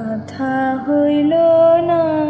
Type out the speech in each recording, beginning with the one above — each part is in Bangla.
কথা হইল না।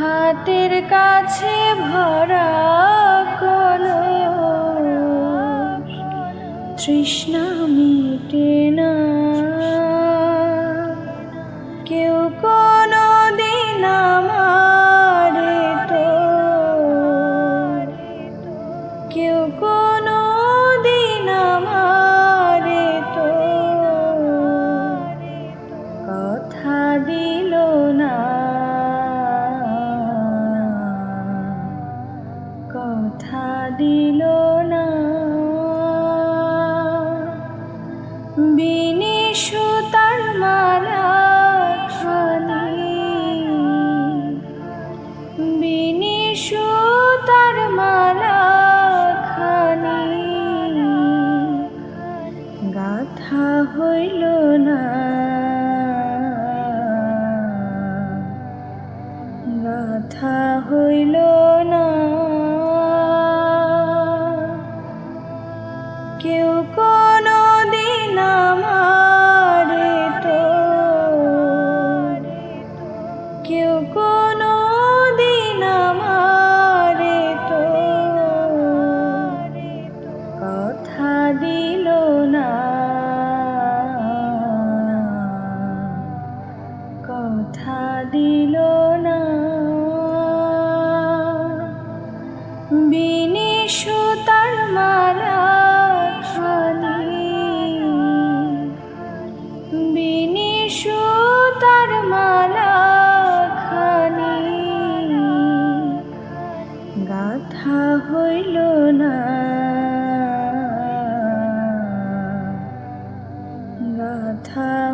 হাতের কাছে ভরা কল তৃষ্ণা মিটে না।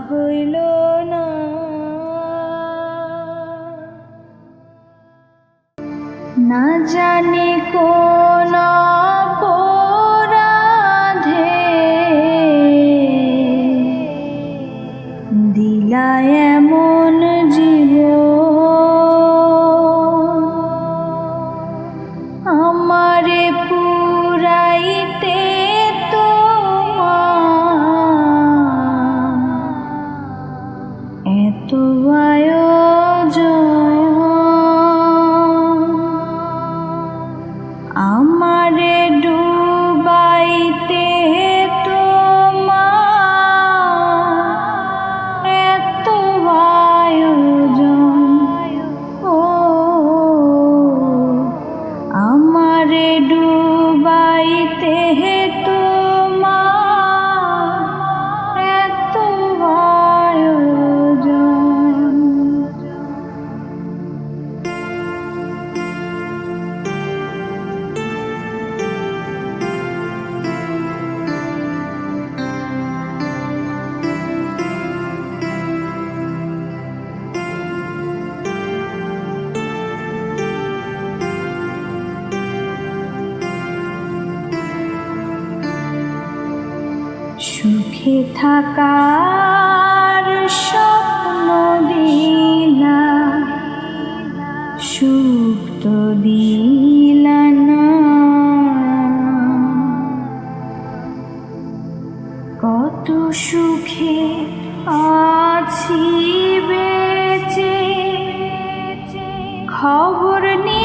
হইল না। না জানি কোন সুখে থাকার স্বপ্ন দিলা সুখ তো না। কত সুখে আছি বেচে। খবর নি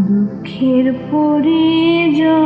দুঃখের পরে যা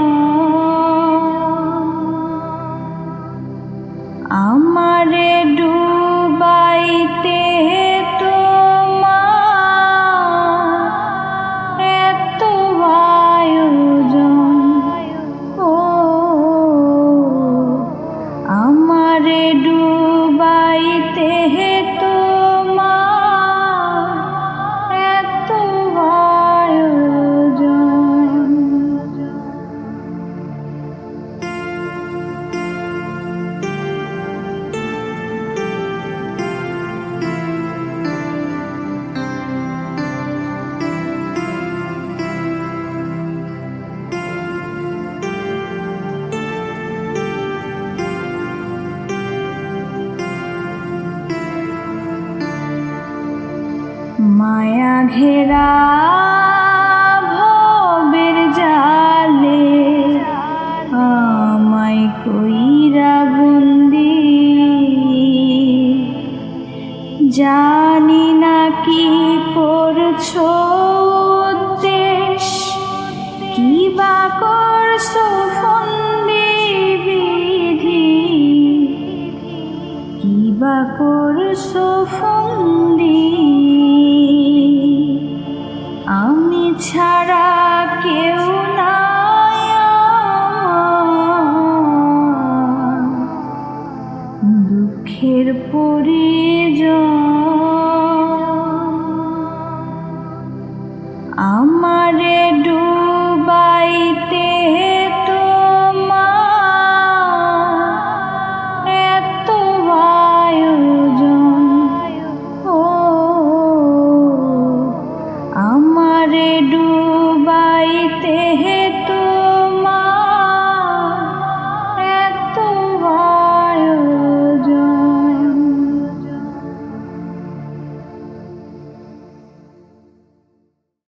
জানি না কি করছ দেশ। কি বা করছ ফন্দি কি বা করছ ফন্দি? আমি ছাড়া